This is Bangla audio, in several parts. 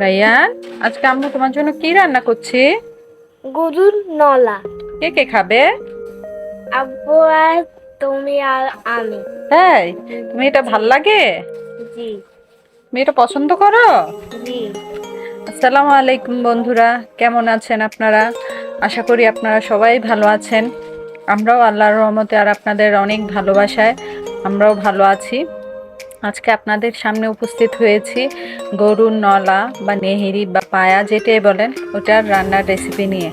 রাইয়ান আজকে আম্মু তোমার জন্য কি রান্না করছি? গরুর নলা। কে কে খাবে? আব্বু আর তুমি আর আমি। তাই তুমি এটা ভালো লাগে? জি। তুমি এটা পছন্দ করো? জি। আসসালামু আলাইকুম বন্ধুরা কেমন আছেন আপনারা? আশা করি আপনারা সবাই ভালো আছেন। আমরাও আল্লাহর রহমতে আর আপনাদের অনেক ভালোবাসায় আমরাও ভালো আছি। আজকে আপনাদের সামনে উপস্থিত হয়েছি গরুর নলা বা নেহেরি বা পায়া যেটাই বলেন, ওটার রান্নার রেসিপি নিয়ে।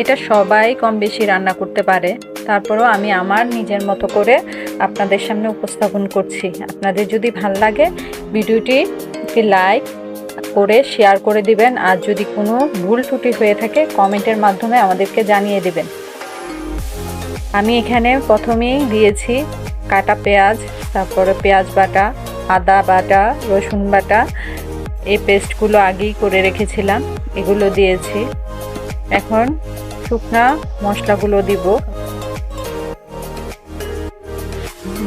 এটা সবাই কম বেশি রান্না করতে পারে। তারপরেও আমি আমার নিজের মতো করে আপনাদের সামনে উপস্থাপন করছি। আপনাদের যদি ভালো লাগে, ভিডিওটি একটি লাইক করে, শেয়ার করে দিবেন। আর যদি কোনো ভুল ত্রুটি হয়ে থাকে, কমেন্টের মাধ্যমে আমাদেরকে জানিয়ে দিবেন। আমি এখানে প্রথমেই দিয়েছি কাটা পেঁয়াজ তারপরে পেঁয়াজ বাটা, আদা বাটা, রসুন বাটা, এই পেস্টগুলো আগেই করে রেখেছিলাম, এগুলো দিয়েছি। এখন শুকনা মশলাগুলো দিব।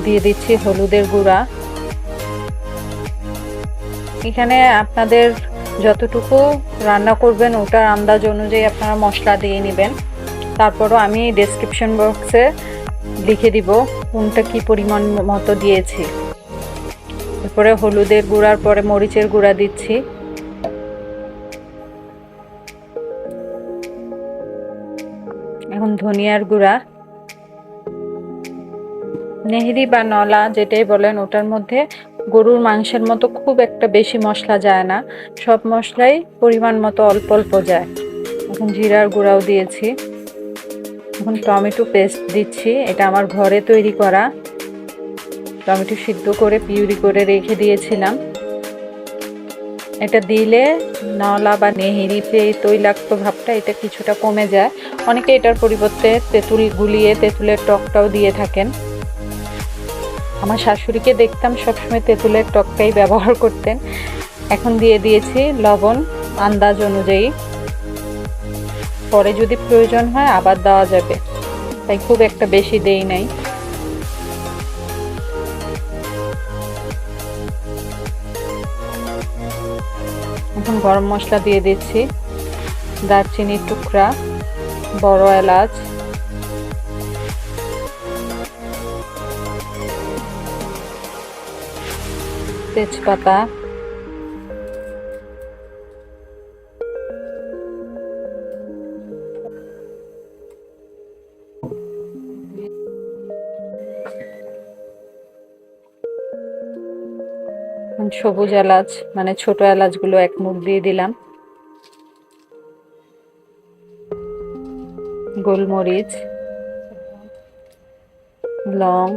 দিয়ে দিচ্ছি হলুদের গুঁড়া। এখানে আপনাদের যতটুকু রান্না করবেন ওটার আন্দাজ অনুযায়ী আপনারা মশলা দিয়ে নেবেন। তারপরও আমি ডেসক্রিপশন বক্সে লিখে দিব কোনটা কি পরিমাণ মতো দিয়েছি। তারপরে হলুদের গুঁড়ার পরে মরিচের গুঁড়া দিচ্ছি। এখন ধনিয়ার গুঁড়া। নেহেরি বা নলা যেটাই বলেন, ওটার মধ্যে গরুর মাংসের মতো খুব একটা বেশি মশলা যায় না। সব মশলাই পরিমাণ মতো অল্প অল্প যায়। এখন জিরার গুঁড়াও দিয়েছি। এখন টমেটো পেস্ট দিচ্ছি। এটা আমার ঘরে তৈরি করা। টমেটো সিদ্ধ করে, পিউরি করে রেখে দিয়েছিলাম। এটা দিলে নলা বা নেহেরিতে এই তৈলাক্ত ভাবটা, এটা কিছুটা কমে যায়। অনেকে এটার পরিবর্তে তেঁতুল গুলিয়ে তেঁতুলের টকটাও দিয়ে থাকেন। আমার শাশুড়িকে দেখতাম সবসময় তেঁতুলের টকটাই ব্যবহার করতেন। এখন দিয়ে দিয়েছি লবণ আন্দাজ অনুযায়ী। পরে যদি প্রয়োজন হয়, আবার দেওয়া যাবে। তাই খুব একটা বেশি দেই নাই। এখন গরম মশলা দিয়ে দিচ্ছি। দারচিনির টুকরা, বড় এলাচ। তেজপাতা। সবুজ এলাচ মানে ছোট এলাচগুলো এক মুখ দিয়ে দিলাম। গোলমরিচ, লং,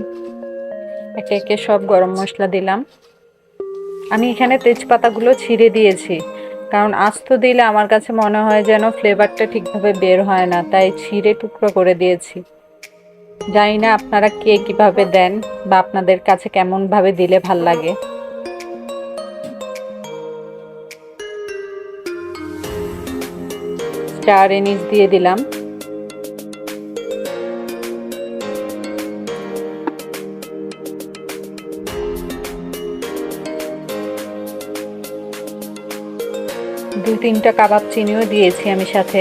একে একে সব গরম মশলা দিলাম। আমি এখানে তেজপাতাগুলো ছিঁড়ে দিয়েছি, কারণ আস্ত দিলে আমার কাছে মনে হয় যেন ফ্লেভারটা ঠিকভাবে বের হয় না, তাই ছিঁড়ে টুকরো করে দিয়েছি। জানি না আপনারা কে কীভাবে দেন বা আপনাদের কাছে কেমনভাবে দিলে ভালো লাগে। স্টার এনিস দিয়ে দিলাম। দু তিনটা কাবাব চিনিও দিয়েছি আমি সাথে।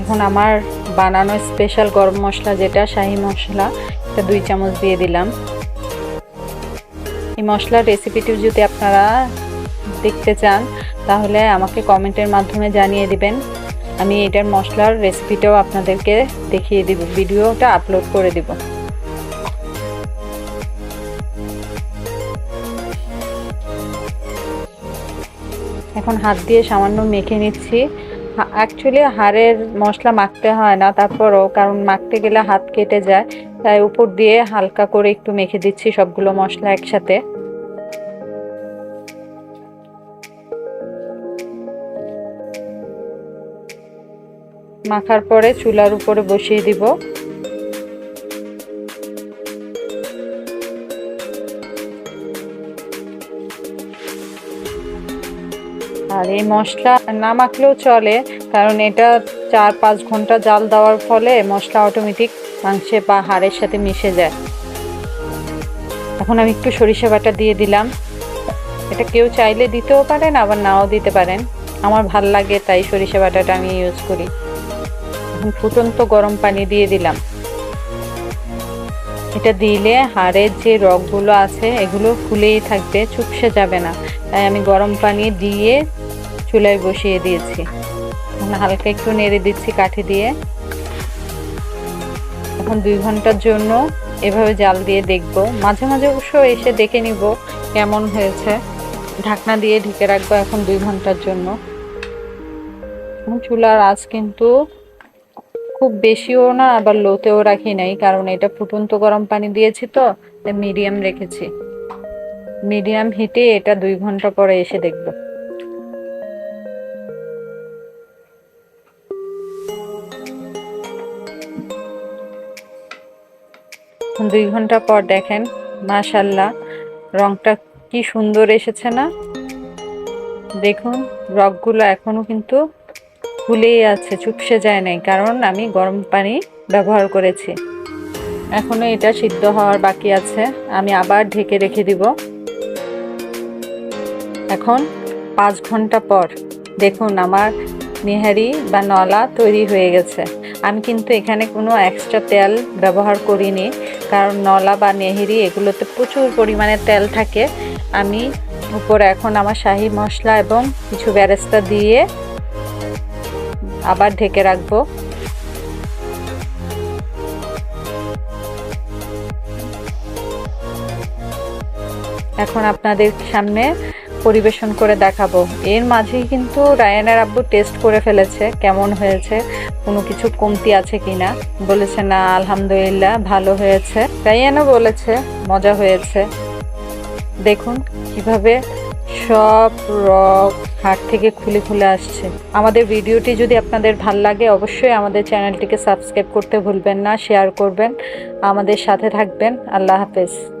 এখন আমার বানানো স্পেশাল গরম মশলা যেটা, শাহি মশলা, এটা দুই চামচ দিয়ে দিলাম। এই মশলার রেসিপিটি যদি আপনারা দেখতে চান, তাহলে আমাকে কমেন্টের মাধ্যমে জানিয়ে দিবেন। আমি এটার মশলার রেসিপিটাও আপনাদেরকে দেখিয়ে দিব, ভিডিওটা আপলোড করে দিব। এখন হাত দিয়ে সামান্য মেখে নিচ্ছি। অ্যাকচুয়ালি হাড়ের মশলা মাখতে হয় না, তারপরও কারণ মাখতে গেলে হাত কেটে যায়, তাই উপর দিয়ে হালকা করে একটু মেখে দিচ্ছি সবগুলো মশলা একসাথে। মাখার পরে চুলার উপরে বসিয়ে দিব। আর এই মশলা না মাখলেও চলে, কারণ এটা চার পাঁচ ঘণ্টা জাল দেওয়ার ফলে মশলা অটোমেটিক মাংসে বা হাড়ের সাথে মিশে যায়। এখন আমি একটু সরিষা বাটা দিয়ে দিলাম। এটা কেউ চাইলে দিতেও পারেন, আবার নাও দিতে পারেন। আমার ভালো লাগে তাই সরিষা বাটাটা আমি ইউজ করি। এখন ফুটন্ত গরম পানি দিয়ে দিলাম। এটা দিলে হাড়ের যে রগগুলো আছে, এগুলো ফুলেই থাকবে, চুপসে যাবে না। তাই আমি গরম পানি দিয়ে চুলায় বসিয়ে দিয়েছি। হালকা একটু নেড়ে দিচ্ছি কাঠি দিয়ে। এখন দুই ঘণ্টার জন্য এভাবে জাল দিয়ে দেখব। মাঝে মাঝে অবশ্য এসে দেখে নিব কেমন হয়েছে। ঢাকনা দিয়ে ঢেকে রাখব এখন দুই ঘণ্টার জন্য। চুলার আঁচ কিন্তু খুব বেশিও না, আবার লোতেও রাখি নাই, কারণ এটা ফুটন্ত গরম পানি দিয়েছি তো মিডিয়াম রেখেছি। মিডিয়াম হিটে এটা দুই ঘণ্টা পরে এসে দেখব। দুই ঘণ্টা পর দেখেন মাশাল্লাহ রংটা কি সুন্দর এসেছে না? দেখুন, রগগুলো এখনও কিন্তু ফুলেই আছে, চুপসে যায় নাই, কারণ আমি গরম পানি ব্যবহার করেছি। এখনও এটা সিদ্ধ হওয়ার বাকি আছে, আমি আবার ঢেকে রেখে দিব। এখন পাঁচ ঘণ্টা পর দেখুন আমার নিহারি বা নলা তৈরি হয়ে গেছে। আমি কিন্তু এখানে কোনো এক্সট্রা তেল ব্যবহার করিনি, কারণ নলা বা নেহেরি এগুলোতে প্রচুর পরিমাণে তেল থাকে। আমি উপরে এখন আমার শাহি মশলা এবং কিছু ব্যারেস্তা দিয়ে আবার ঢেকে রাখব। এখন আপনাদের সামনে পরিবেশন করে দেখাবো। এর মাঝেই কিন্তু রায়ানের আব্বু টেস্ট করে ফেলেছে, কেমন হয়েছে, কোনো কিছু কমতি আছে কি না বলেছে, না, আলহামদুলিল্লাহ, ভালো হয়েছে। রায়ানও বলেছে, মজা হয়েছে। দেখুন কীভাবে সব রক হাট থেকে খুলে খুলে আসছে। আমাদের ভিডিওটি যদি আপনাদের ভালো লাগে, অবশ্যই আমাদের চ্যানেলটিকে সাবস্ক্রাইব করতে ভুলবেন না, শেয়ার করবেন। আমাদের সাথে থাকবেন। আল্লাহ হাফেজ।